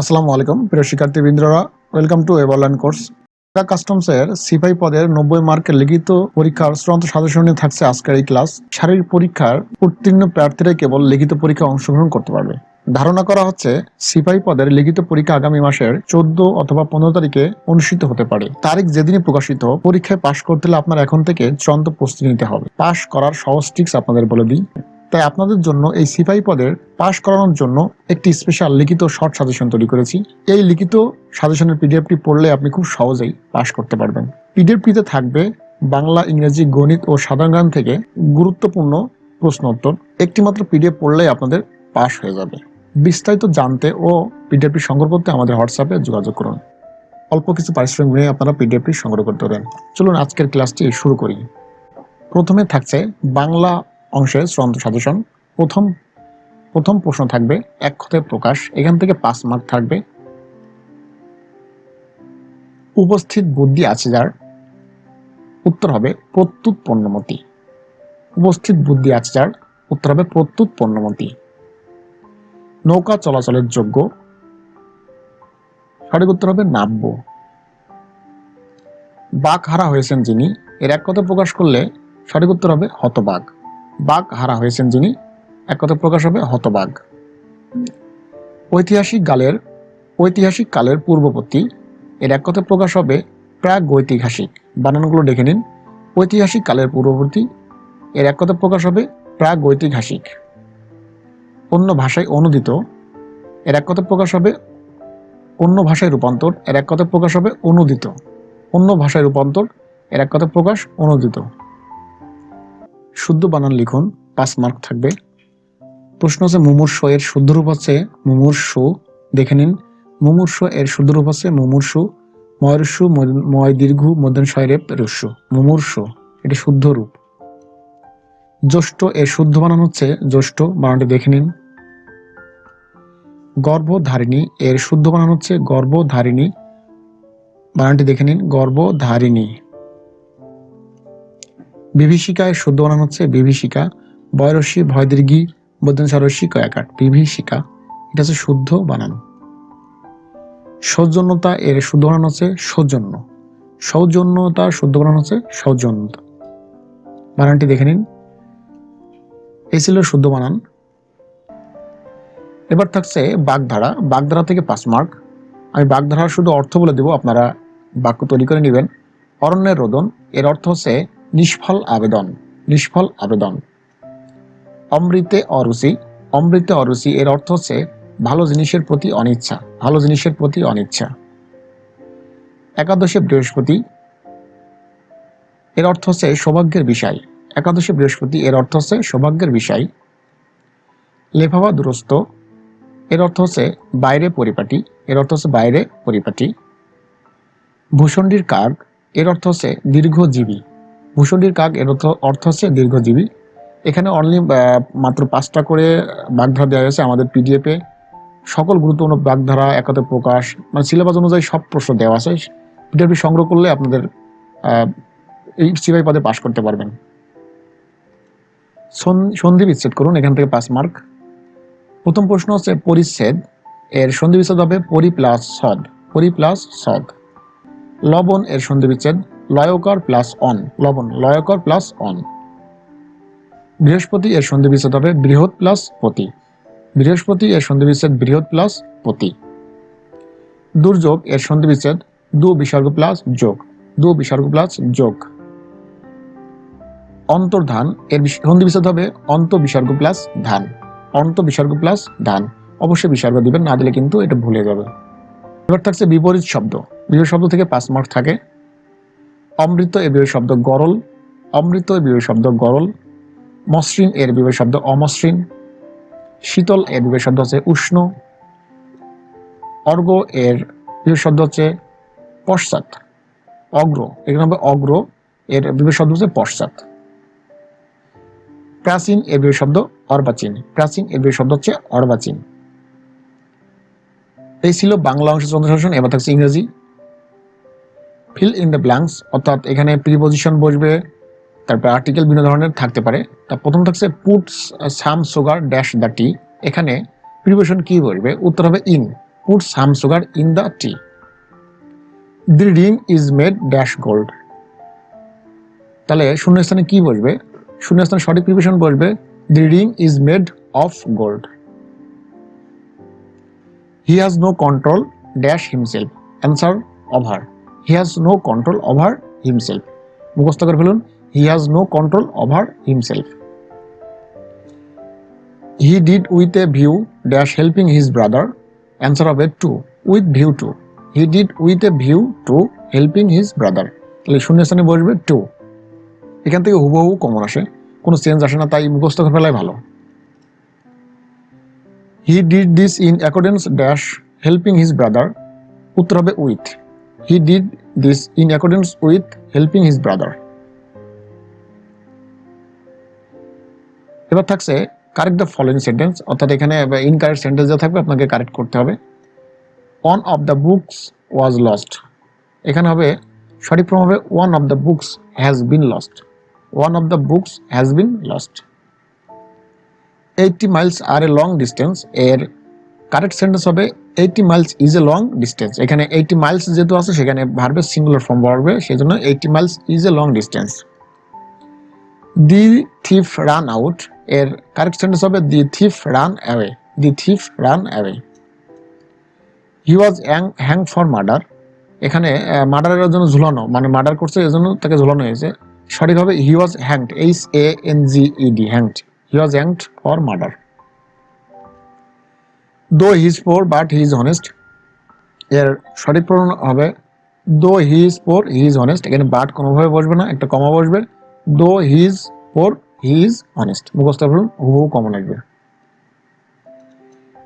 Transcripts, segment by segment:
আসসালামু আলাইকুম, প্রিয় শিক্ষার্থীবৃন্দরা। Welcome to Everland course Dhaka কাস্টমসের সিপাই পদের নব্বই মার্কের লিখিত পরীক্ষার চূড়ান্ত সাজেশন থাকছে আজকের এই ক্লাস শারীরিক পরীক্ষার উত্তীর্ণ প্রার্থীরাই কেবল লিখিত পরীক্ষায় অংশগ্রহণ করতে পারবে। ধারণা করা হচ্ছে সিপাই পদের লিখিত পরীক্ষা আগামী মাসের চোদ্দ অথবা পনেরো তারিখে অনুষ্ঠিত হতে পারে। তারিখ যেদিনই প্রকাশিত, পরীক্ষায় পাশ করতে হলে আপনার এখন থেকে চূড়ান্ত প্রস্তুতি নিতে হবে। পাশ করার সহজ টিক্স আপনাদের বলে দিই। তাই আপনাদের জন্য এই সিপাই পদের পাশ করানোর জন্য একটি স্পেশাল লিখিত শর্ট সাজেশন তৈরি করেছি। এই লিখিত সাজেশনের পিডিএফটি পড়লে আপনি খুব সহজেই পাশ করতে পারবেন। পিডিএফটিতে থাকবে বাংলা, ইংরেজি, গণিত ও সাধারণ জ্ঞান থেকে গুরুত্বপূর্ণ প্রশ্ন উত্তর। একটি মাত্র পিডিএফ পড়লেই আপনাদের পাশ হয়ে যাবে। বিস্তারিত জানতে ও পিডিএফটি সংগ্রহ করতে আমাদের হোয়াটসঅ্যাপে যোগাযোগ করুন। অল্প কিছু পারিশ্রমিক নিয়ে আপনারা পিডিএফটি সংগ্রহ করতে পারেন। চলুন আজকের ক্লাসটি শুরু করি। প্রথমে থাকছে বাংলা অংশের চূড়ান্ত সাজেশন। প্রথম প্রথম প্রশ্ন থাকবে, এক কথায় প্রকাশ, এখান থেকে পাঁচ মার্ক থাকবে। উপস্থিত বুদ্ধি আছে যার। উত্তর হবে প্রত্যুত পণ্যমতি উপস্থিত বুদ্ধি আছে যার। উত্তর হবে প্রত্যুত পণ্যমতি নৌকা চলাচলের যোগ্য। সঠিক উত্তর হবে নাব্য। বাঘ হারা হয়েছেন যিনি, এর এক কথা প্রকাশ করলে সঠিক উত্তর হবে হতবাঘ। বাঘ হারা হয়েছেন যিনি। এক কথা প্রকাশ হবে হতবাঘ ঐতিহাসিক কালের ঐতিহাসিক কালের পূর্ববর্তী, এর এক কথা প্রকাশ হবে প্রাক ঐতিহাসিক বানানগুলো দেখে নিন। ঐতিহাসিক কালের পূর্ববর্তী, এর এক কথা প্রকাশ হবে প্রাক ঐতিহাসিক অন্য ভাষায় অনুদিত, এর এক কথা প্রকাশ হবে অন্য ভাষায় রূপান্তর, এর এক কথা প্রকাশ হবে অনুদিত। অন্য ভাষায় রূপান্তর, এর এক কথা প্রকাশ অনুদিত। শুদ্ধ বানান লিখুন, পাঁচ মার্ক থাকবে। প্রশ্ন হচ্ছে মুমূর্ষ এর শুদ্ধ রূপ হচ্ছে মুমূর্ষ। দেখে নিন, মুমূর্ষ এর শুদ্ধ রূপ হচ্ছে মুমূর্ষ ময়রস্যু ময় দীর্ঘ মধ্যন শয়রেপ রস্যু মুমূর্ষ, এটি শুদ্ধ রূপ। জ্যৈষ্ঠ এর শুদ্ধ বানান হচ্ছে জ্যৈষ্ঠ, বানানটি দেখে নিন। গর্ভধারিণী এর শুদ্ধ বানান হচ্ছে গর্ভধারিণী। বানানটি দেখে নিন, গর্ভধারিণী। বিভীষিকায় শুদ্ধ বানান হচ্ছে বিভীষিকা, বয়রসী, ভয়দীর্ঘী মধ্যসারসী কয়াকাট বিভীষিকা, এটা হচ্ছে শুদ্ধ বানান সৌজন্যতা এর শুদ্ধ বানান হচ্ছে সৌজন্য। সৌজন্যতা শুদ্ধ বানান হচ্ছে সৌজন্যতা। বানানটি দেখে নিন। এই ছিল শুদ্ধ বানান। এবার থাকছে বাগধারা। বাগধারা থেকে পাঁচ মার্ক। আমি বাগধারার শুধু অর্থ বলে দেব, আপনারা বাক্য তৈরি করে নেবেন। অরণ্যের রোদন। এর অর্থ হচ্ছে নিষ্ফল আবেদন নিষ্ফল আবেদন। অমৃতে অরুচি অমৃতে অরুচি এর অর্থ হচ্ছে ভালো জিনিসের প্রতি অনিচ্ছা, ভালো জিনিসের প্রতি অনিচ্ছা। একাদশে বৃহস্পতি এর অর্থ হচ্ছে সৌভাগ্যের বিষয়। একাদশে বৃহস্পতি এর অর্থ হচ্ছে সৌভাগ্যের বিষয়। লেফাবা দুরস্ত এর অর্থ হচ্ছে বাইরে পরিপাটি, এর অর্থ হচ্ছে বাইরে পরিপাটি। ভূষণ্ডির কাক এর অর্থ হচ্ছে দীর্ঘজীবী। ভূষণ্ডির কাক এর অর্থ হচ্ছে দীর্ঘজীবী। এখানে অনলি মাত্র পাঁচটা করে বাগধারা দেওয়া হয়েছে আমাদের পিডিএফে সকল গুরুত্বপূর্ণ বাগধারা একাতে প্রকাশ মানে সিলেবাস অনুযায়ী সব প্রশ্ন দেওয়া আছে। পিডিএফটি সংগ্রহ করলে আপনাদের এই সিপাই পদে পাশ করতে পারবেন। সন্ধি বিচ্ছেদ করুন, এখান থেকে পাঁচ মার্ক প্রথম প্রশ্ন হচ্ছে পরিচ্ছেদ। এর সন্ধি বিচ্ছেদ হবে পরি প্লাস সদ পরি প্লাস সদ লবণ এর সন্ধি বিচ্ছেদ। লয়কর প্লাস অন, লবণ, লয়কর প্লাস অন। বৃহস্পতি এর সন্ধি বিচ্ছেদ হবে বৃহৎ প্লাস পতি। বৃহস্পতি এর সন্ধি বিচ্ছেদ বৃহৎ প্লাস পতি। দুর্যোগ এর সন্ধি বিচ্ছেদ দু বিসর্গ প্লাস যোগ দু বিসর্গ প্লাস যোগ। অন্তর্ধান এর সন্ধি বিচ্ছেদ হবে অন্ত বিসর্গ প্লাস ধান। অন্ত বিসর্গ প্লাস ধান। অবশ্যই বিসর্গ দিবেন, না দিলে কিন্তু এটা ভুলে যাবে। এবার থাকছে বিপরীত শব্দ। বিপরীত শব্দ থেকে পাঁচ মার্ক থাকে। অমৃত এর বিপরীত শব্দ গরল, অমৃত বিপরীত শব্দ গরল, মসৃণ এর বিপরীত শব্দ অমসৃণ, শীতল এর বিপরীত শব্দ হচ্ছে উষ্ণ অর্ঘ এর বিপরীত শব্দ হচ্ছে পশ্চাৎ, অগ্র, এখানে হবে অগ্র এর বিপরীত শব্দ হচ্ছে পশ্চাৎ। প্রাচীন এর বিপরীত শব্দ অর্বাচীন, প্রাচীন এর বিপরীত শব্দ হচ্ছে অর্বাচীন। এই ছিল বাংলা অংশের চন্দ্রশাসন, এবার থাকছে ইংরেজি। ফিল ইন দ্য ব্ল্যাঙ্কস অর্থাৎ এখানে প্রিপোজিশন বসবে, তারপর আর্টিকেল বিভিন্ন ধরনের থাকতে পারে। তা প্রথম থাকছে put some sugar dash the tea এখানে প্রিপোজিশন কি বসবে? উত্তর হবে in put some sugar in the tea the ring is made dash gold তাহলে শূন্যস্থানে কি বসবে? শূন্যস্থানে সঠিক প্রিপারেশন বসবে the ring is made of gold he has no control dash himself answer over he has no control over himself মুখস্থ করে ফেলুন he has no control over himself he did with a view dash helping his brother answer হবে to with view to he did with a view to helping his brother তাহলে শূন্য স্থানে বসবে two এখান থেকে হুবহু কমন আসে, কোনো চেঞ্জ আসে না, তাই মুখস্থ করে ফেলাই ভালো. He did this in accordance dash helping his brother উত্তর হবে with he did this in accordance with helping his brother এবার থাকছে কারেক্ট দ্য ফলোইং সেন্টেন্স অর্থাৎ এখানে ইনকারেক্ট সেন্টেন্স যা থাকবে আপনাকে কারেক্ট করতে হবে। One of the books was lost এখানে হবে সঠিক ফর্ম হবে one of the books has been lost one of the books has been lost eighty miles are a long distance এর কারেক্ট সেন্টেন্স হবে eighty miles is a long distance এখানে eighty miles যেহেতু আছে, সেখানে ভার্বের singular form বলবে সেই জন্য eighty miles is a long distance the thief run out এর কারেক্ট সেন্টেন্স হবে the thief ran away the thief ran away he was hang for murder এখানে মার্ডারের জন্য ঝুলানো মানে মার্ডার করছে, এজন্য তাকে ঝুলানো হয়েছে। সঠিকভাবে he was hanged H A N G E D hanged he was hanged for murder though his poor but he is honest এর সঠিক প্রমাণ হবে though he is poor he is honest এখানে বাট কোনোভাবে বসবে না, একটা কমা বসবে। Though he is poor he is honest মুখস্থ করুন, হুবহু কমন আসবে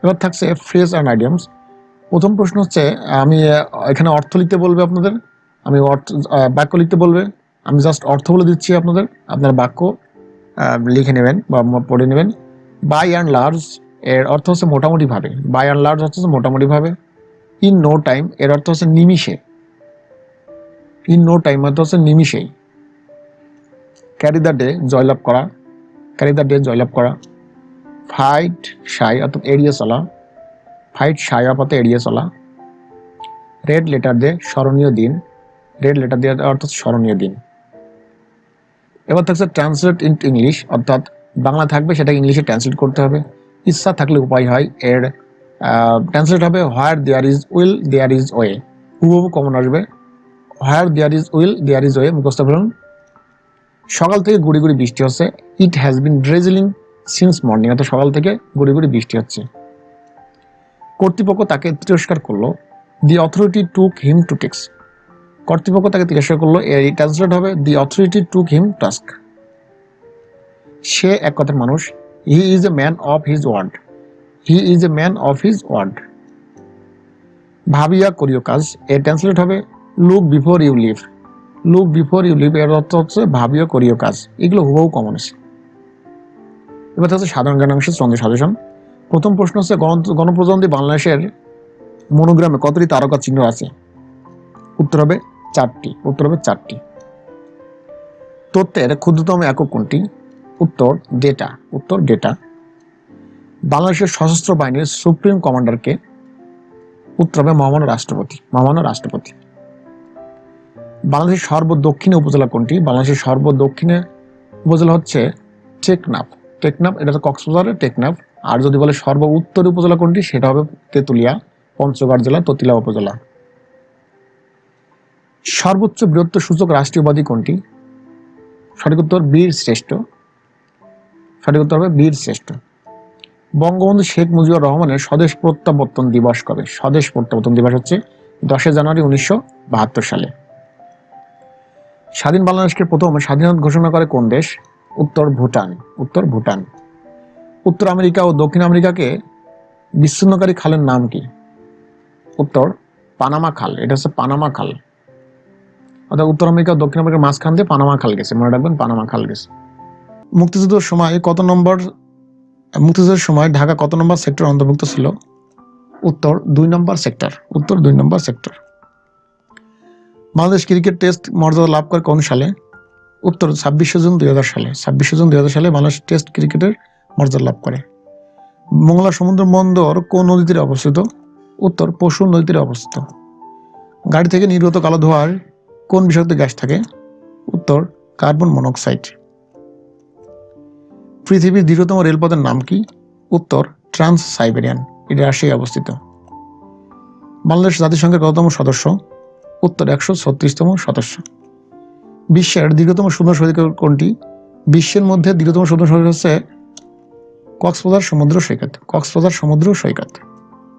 এবার থাকছে ফ্রেজ অ্যান্ড আইডিয়ামস প্রথম প্রশ্ন হচ্ছে, আমি এখানে অর্থ লিখতে বলবে আপনাদের। আমি অর্থ বাক্য লিখতে বলবে। আমি জাস্ট অর্থ বলে দিচ্ছি আপনাদের। আপনার বাক্য লিখে নেবেন বা পড়ে নেবেন। বাই অ্যান্ড লার্জ এর অর্থ হচ্ছে মোটামুটি ভাবে। বাই অ্যান্ড লার্জ অর্থ হচ্ছে মোটামুটি ভাবে। ইন নো টাইম এর অর্থ হচ্ছে নিমিষে। ইন নো টাইম অর্থ হচ্ছে নিমিষেই। ক্যারি দ্য ডে জয়লাভ করা। ক্যারি দ্য ডে জয়লাভ করা। ফাইট সাই অর্থাৎ এড়িয়ে চলা। ফাইট সাই অর্থাৎ এড়িয়ে চলা। রেড লেটার দে স্মরণীয় দিন। রেড লেটার দিয়ে অর্থাৎ স্মরণীয় দিন। এবার থাকছে ট্রান্সলেট ইন ইংলিশ অর্থাৎ বাংলা থাকবে সেটা ইংলিশে ট্রান্সলেট করতে হবে। ইচ্ছা থাকলে উপায় হয়। এর ট্রান্সলেট হবে where there is will there is way হুবহু কমন আসবে। Where there is will there is way মুখস্থ করুন। সকাল থেকে গুড়ি গুড়ি বৃষ্টি হচ্ছে। It has been drizzling since morning অর্থাৎ সকাল থেকে গুড়ি গুড়ি বৃষ্টি হচ্ছে। কর্তৃপক্ষ তাকে তিরস্কার করল। The authority took him to text কর্তৃপক্ষ তাকে তিরস্কার করল। এর ট্রান্সলেট হবে দি অথরিটি টুক হিম টাস্ক সে এক কথার মানুষ। He is a man of his word he is a man of his word ভাবিয়া করিও কাজ এর ট্রান্সলেট হবে look before you leap look before you leap এর অর্থ হচ্ছে ভাবিও করিও কাজ। এগুলো হুবহু কমন আছে। এবার হচ্ছে সাধারণ জ্ঞানাংশের চন্দ্র সাজেশন প্রথম প্রশ্ন হচ্ছে, গণ- গণপ্রজাতন্ত্রী বাংলাদেশের মনোগ্রামে কতটি তারকা চিহ্ন আছে? উত্তর হবে চারটি। উত্তর হবে চারটি। তথ্যের ক্ষুদ্রতম একক কোনটি? উত্তর ডেটা উত্তর ডেটা। বাংলাদেশের সশস্ত্র বাহিনীর সুপ্রিম কমান্ডারকে উত্তর হবে মহামান্য রাষ্ট্রপতি মহামান্য রাষ্ট্রপতি। বাংলাদেশের সর্বদক্ষিণে উপজেলা কোনটি? বাংলাদেশের সর্বদক্ষিণে উপজেলা হচ্ছে টেকনাফ। টেকনাফ, এটা হচ্ছে কক্সবাজারের টেকনাফ। আর যদি বলে সর্ব উত্তর উপজেলা কোনটি, সেটা হবে তেতুলিয়া, পঞ্চগড় জেলা ততিলা উপজেলা। সর্বোচ্চ বৃহত্তর সূচক রাষ্ট্রীয়বাদী কোনটি? সঠিক উত্তর বীর শ্রেষ্ঠ। সঠিক উত্তর হবে বীর শ্রেষ্ঠ। বঙ্গবন্ধু শেখ মুজিবুর রহমানের স্বদেশ প্রত্যাবর্তন দিবস কবে? স্বদেশ প্রত্যাবর্তন দিবস হচ্ছে দশই জানুয়ারি উনিশশো বাহাত্তর সালে। স্বাধীন বাংলাদেশকে প্রথম স্বাধীনতা ঘোষণা করে কোন দেশ? উত্তর ভুটান। উত্তর ভুটান। উত্তর আমেরিকা ও দক্ষিণ আমেরিকাকে বিচ্ছিন্নকারী খালের নাম কি? উত্তর পানামা খাল। এটা হচ্ছে পানামা খাল। অর্থাৎ উত্তর আমেরিকা দক্ষিণ আমেরিকার মাঝখান দিয়ে পানামা খাল গেছে। মনে রাখবেন পানামা খাল গেছে। মুক্তিযুদ্ধের সময় কত নম্বর, মুক্তিযুদ্ধের সময় ঢাকা কত নম্বর সেক্টর অন্তর্ভুক্ত ছিল? উত্তর দুই নম্বর সেক্টর, উত্তর দুই number sector. Bangladesh cricket test মর্যাদা লাভ করে কোন সালে? উত্তর ছাব্বিশে জুন দুই হাজার সালে, ছাব্বিশে জুন দুই হাজার সালে বাংলাদেশ টেস্ট ক্রিকেটের মর্যাদা লাভ করে। মোংলা সমুদ্র বন্দর কোন নদীতে অবস্থিত? উত্তর পশু নদীতে অবস্থিত। গাড়ি থেকে নির্গত কালো ধোয়ার কোন বিষাক্ত গ্যাস থাকে? উত্তর কার্বন মনোক্সাইড। পৃথিবীর দীর্ঘতম রেলপথের নাম কি? উত্তর ট্রান্স সাইবেরিয়ান এটি রাশিয়ায় অবস্থিত। বাংলাদেশ জাতিসংঘের কততম সদস্য? উত্তর, একশো ছত্রিশতম সদস্য। বিশ্বের দীর্ঘতম সুন্দর সৈকত কোনটি? বিশ্বের মধ্যে দীর্ঘতম সুন্দর সৈকত হচ্ছে কক্সবাজার সমুদ্র সৈকত, কক্সবাজার সমুদ্র সৈকত।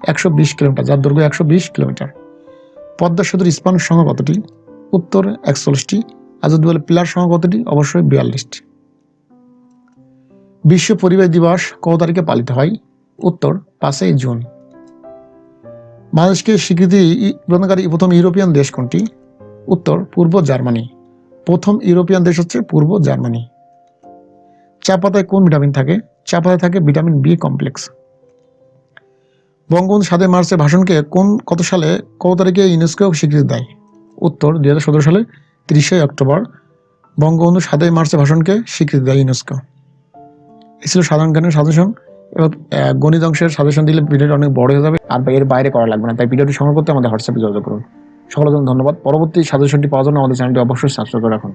একশো বিশ কিলোমিটার, যার দৈর্ঘ্য একশো বিশ কিলোমিটার। পদ্মা সেতুর স্পান সংখ্যা কতটি? উত্তর, একচল্লিশটি। আর যদি বলে পিলার সংখ্যা কতটি? অবশ্যই বিয়াল্লিশটি। বিশ্ব পরিবেশ দিবস কত তারিখে পালিত হয়? উত্তর, পাঁচই জুন। বাংলাদেশকে স্বীকৃতি প্রদানকারী প্রথম ইউরোপিয়ান দেশ কোনটি? উত্তর, পূর্ব জার্মানি। প্রথম ইউরোপিয়ান দেশ হচ্ছে পূর্ব জার্মানি। চা পাতায় কোন ভিটামিন থাকে? চা পাতায় থাকে ভিটামিন বি কমপ্লেক্স। বঙ্গবন্ধু সাতই মার্চের ভাষণকে কোন কত সালে, কত তারিখে ইউনেস্কো স্বীকৃতি দেয়? উত্তর, দুই হাজার সতেরো সালে, তিরিশে অক্টোবর। বঙ্গবন্ধু সাতই মার্চের ভাষণকে স্বীকৃতি দেয় ইউনেস্কো। ছিল সাধারণ জ্ঞানের সাজেশন। এবং গণিত অংশের সাজেশন দিলে ভিডিওটা অনেক বড় হয়ে যাবে আর এর বাইরে করা লাগবে না। তাই ভিডিওটি সংগ্রহ করতে আমাদের হোয়াটসঅ্যাপে যোগাযোগ করুন। সকলের জন্য ধন্যবাদ। পরবর্তী সাজেশনটি পাওয়ার জন্য আমাদের চ্যানেলটি অবশ্যই সাবস্ক্রাইব করে রাখুন।